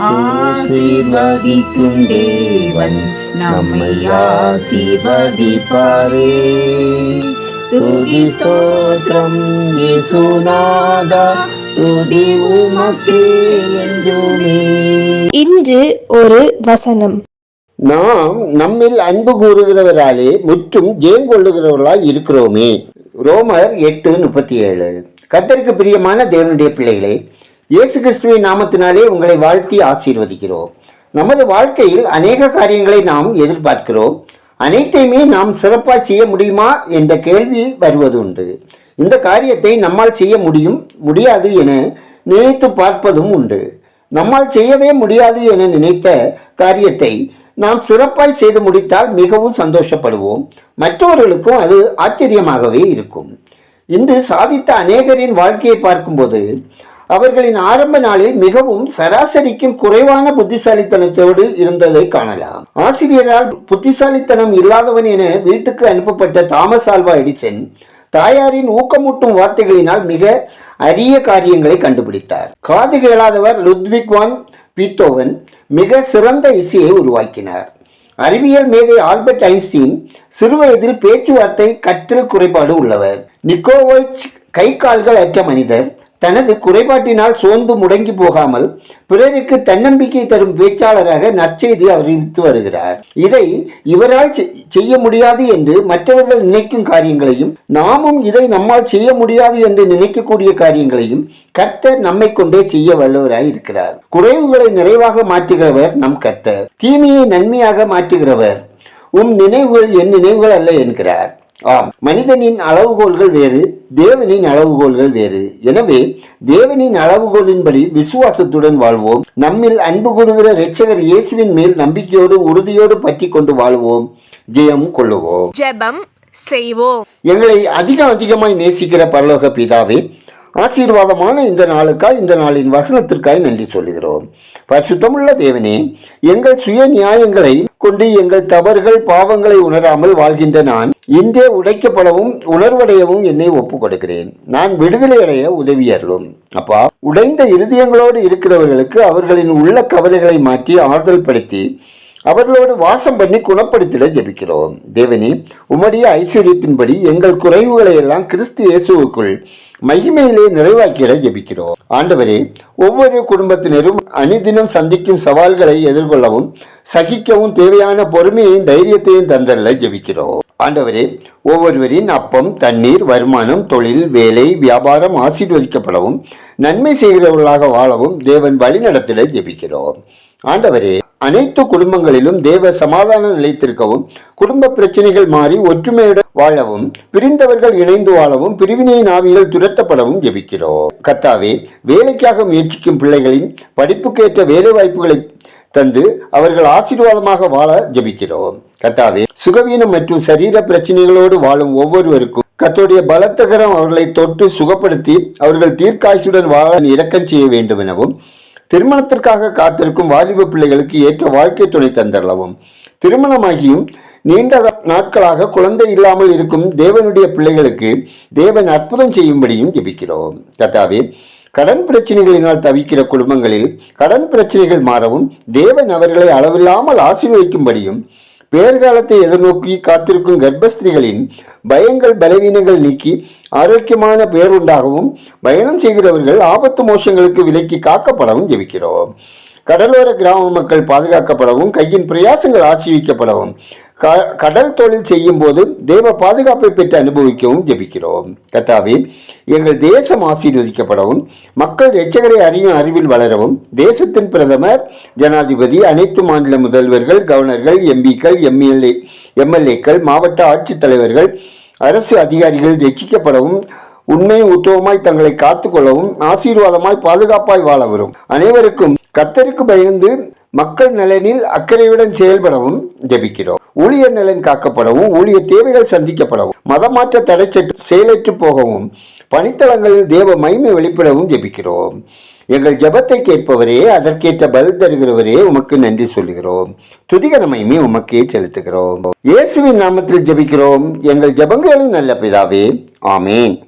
ஆசீர்வதிக்கும் தேவன் நம்மை ஆசீர்வதிப்பாரே. துதி ஸ்தோத்திரம் இயேசுநாதா துதி உமக்கே என்றுமே. இன்று ஒரு வசனம். நாம் நம்மில் அன்பு கூறுகிறவராலே முற்றும் ஜெயம் கொள்ளுகிறவர்களாய் இருக்கிறோமே. ரோமர் எட்டு முப்பத்தி ஏழு. கத்தருக்கு பிரியமான தேவனுடைய பிள்ளைகளே இயேசு கிறிஸ்துவின் நாமத்தினாலே உங்களை வாழ்த்தி ஆசீர்வதிக்கிறோம். நமது வாழ்க்கையில் அநேக காரியங்களை நாம் எதிர்பார்க்கிறோம். அனைத்தையுமே நாம் சிறப்பாக செய்ய முடியுமா என்ற கேள்வி வருவது உண்டு இந்த காரியத்தை நம்மால் செய்ய முடியும் முடியாது என நினைத்து பார்ப்பதும் உண்டு. நம்மால் செய்யவே முடியாது என நினைத்த காரியத்தை நாம் சிறப்பாய் செய்து முடித்தால் மிகவும் சந்தோஷப்படுவோம். மற்றவர்களுக்கும் அது ஆச்சரியமாகவே இருக்கும். இன்று சாதித்த அநேகரின் வாழ்க்கையை பார்க்கும்போது அவர்களின் ஆரம்ப நாளில் மிகவும் சராசரிக்கும் குறைவான புத்திசாலித்தனத்தோடு இருந்ததை காணலாம். ஆசிரியரால் புத்திசாலித்தனம் இல்லாதவன் என வீட்டுக்கு அனுப்பப்பட்ட தாமஸ் ஆல்வா எடிசன் தாயாரின் ஊக்கமூட்டும் வார்த்தைகளினால் மிக அரிய காரியங்களை கண்டுபிடித்தார். காது கேளாதவர் லுத்விக் வான் பீத்தோவன் மிக சிறந்த இசையை உருவாக்கினார். அறிவியல் மேதை ஆல்பர்ட் ஐன்ஸ்டீன் சிறுவயதில் பேச்சுவார்த்தை கற்றல் குறைபாடு உள்ளவர். நிக்கோவைச் கை கால்கள் அற்ற மனிதர். தனது குறைபாட்டினால் சோர்ந்து முடங்கி போகாமல் பிறருக்கு தன்னம்பிக்கை தரும் பேச்சாளராக நற்செய்தி அறிவித்து வருகிறார். இதை இவரால் செய்ய முடியாது என்று மற்றவர்கள் நினைக்கும் காரியங்களையும் நாமும் இதை நம்மால் செய்ய முடியாது என்று நினைக்கக்கூடிய காரியங்களையும் கர்த்தர் நம்மை கொண்டே செய்ய வல்லவராய் இருக்கிறார். குறைவுகளை நிறைவாக மாற்றுகிறவர் நம் கர்த்தர். தீமையை நன்மையாக மாற்றுகிறவர். உம் நினைவுகள் என் நினைவுகள் அல்ல என்கிறார். ஆம். மனிதனின் அளவுகோல்கள் வேறு தேவனின் அளவுகோல்கள் வேறு. எனவே தேவனின் அளவுகோலின்படி விசுவாசத்துடன் வாழ்வோம். நம்மில் அன்பு கூறுகிற இரட்சகர் இயேசுவின் மேல் நம்பிக்கையோடு உறுதியோடு பற்றி கொண்டு வாழ்வோம். ஜெயம் கொள்ளுவோம். ஜெபம் செய்வோம். எங்களை அதிகம் அதிகமாய் நேசிக்கிற பரலோக பிதாவே ஆசீர்வாதமான இந்த நாளுக்காய் இந்த நாளின் வசனத்திற்காய் நன்றி சொல்லுகிறோம். பரிசுத்தமுள்ள தேவனே எங்கள் சுய நியாயங்களை கொண்டு எங்கள் தவறுகள் பாவங்களை உணராமல் வாழ்கின்ற நான் இன்றே உடைக்கப்படவும் உணர்வடையவும் என்னை ஒப்புக் கொடுக்கிறேன் நான் விடுதலை அடைய உதவியர்களும் அப்பா உடைந்த இருதயங்களோடு இருக்கிறவர்களுக்கு அவர்களின் உள்ள கவலைகளை மாற்றி ஆறுதல் படுத்தி அவர்களோடு வாசம் பண்ணி குணப்படுத்திட ஜெபிக்கிறோம். தேவனே உம்முடைய ஐஸ்வர்யத்தின்படி எங்கள் குறைவுகளை எல்லாம் கிறிஸ்து இயேசுவுக்குள் மகிமையிலே நிறைவாக்கிட ஜெபிக்கிறோம். ஆண்டவரே ஒவ்வொரு குடும்பத்தினரும் அணிதினம் சந்திக்கும் சவால்களை எதிர்கொள்ளவும் சகிக்கவும் தேவையான பொறுமையையும் தைரியத்தையும் தந்தரல ஜெபிக்கிறோம். ஆண்டவரே ஒவ்வொருவரின் அப்பம் தண்ணீர் வருமானம் தொழில் வேலை வியாபாரம் ஆசீர்வதிக்கப்படவும் நன்மை செய்கிறவர்களாக வாழவும் தேவன் வழிநடத்திட ஜெபிக்கிறோம். ஆண்டவரே அனைத்து குடும்பங்களிலும் தேவ சமாதானம் நிலைத்திருக்கவும் குடும்ப பிரச்சனைகள் மாறி ஒற்றுமையுடன் வாழவும் பிரிந்தவர்கள் இணைந்து வாழவும் பிரிவினையின் ஆவிகள் துரத்தப்படவும் ஜெபிக்கிறோம். கத்தாவே வேலைக்காக முயற்சிக்கும் பிள்ளைகளின் படிப்புக்கேற்ற வேலை வாய்ப்புகளை தந்து அவர்கள் ஆசீர்வாதமாக வாழ ஜெபிக்கிறோம். கத்தாவே சுகவீனம் மற்றும் சரீர பிரச்சனைகளோடு வாழும் ஒவ்வொருவருக்கும் கத்தோடைய பலத்தகரம் அவர்களை தொட்டு சுகப்படுத்தி அவர்கள் தீர்க்காய்ச்சியுடன் வாழ இரக்கம் செய்ய வேண்டும் எனவும் திருமணத்திற்காக காத்திருக்கும் வாலிப பிள்ளைகளுக்கு ஏற்ற வாழ்க்கை துணை தந்தரலவும் திருமணமாகியும் நீண்ட நாட்களாக குழந்தை இல்லாமல் இருக்கும் தேவனுடைய பிள்ளைகளுக்கு தேவன் அற்புதம் செய்யும்படியும் ஜெபிக்கிறோம். கதாவே கடன் பிரச்சனைகளினால் தவிக்கிற குடும்பங்களில் கடன் பிரச்சனைகள் மாறவும் தேவன் அவர்களை அளவில்லாமல் ஆசீர்வதிக்கும்படியும் பேர்காலத்தை எதிர்நோக்கி காத்திருக்கும் கர்ப்பஸ்திரிகளின் பயங்கள் பலவீனங்கள் நீக்கி ஆரோக்கியமான பேருண்டாகவும் பயணம் செய்கிறவர்கள் ஆபத்து மோசங்களுக்கு விலக்கி காக்கப்படவும் ஜெபிக்கிறோம். கடலோர கிராம மக்கள் பாதுகாக்கப்படவும் கையின் பிரயாசங்கள் ஆசீர்விக்கப்படவும் கடல் தொழில் செய்யும் போது தேவ பாதுகாப்பை பெற்று அனுபவிக்கவும் ஜெபிக்கிறோம். கத்தாவே எங்கள் தேசம் ஆசீர்வதிக்கப்படவும் மக்கள் எச்சகரை அறியும் அறிவில் வளரவும் தேசத்தின் பிரதமர் ஜனாதிபதி அனைத்து மாநில முதல்வர்கள் கவர்னர்கள் எம்பிக்கள் எம்எல்ஏ எம்எல்ஏக்கள் மாவட்ட ஆட்சித்தலைவர்கள் அரசு அதிகாரிகள் ரட்சிக்கப்படவும் உண்மை உத்தவமாய் தங்களை காத்துக்கொள்ளவும் ஆசீர்வாதமாய் பாதுகாப்பாய் வாழ வரும் அனைவருக்கும் கத்தருக்கு பயந்து மக்கள் நலனில் அக்கறையுடன் செயல்படவும் ஜெபிக்கிறோம். ஊழியர் நலன் காக்கப்படவும் ஊழியர் தேவைகள் சந்திக்கப்படவும் மதமாற்ற தடை செயலற்று போகவும் பணித்தளங்களில் தேவ மகிமை வெளிப்படவும் ஜெபிக்கிறோம். எங்கள் ஜெபத்தை கேட்பவரே அதற்கேற்ற பதில் தருகிறவரே உமக்கு நன்றி சொல்லுகிறோம். துதிகர உமக்கே செலுத்துகிறோம். இயேசுவின் நாமத்தில் ஜெபிக்கிறோம். எங்கள் ஜபங்களும் நல்ல பிதாவே ஆமேன்.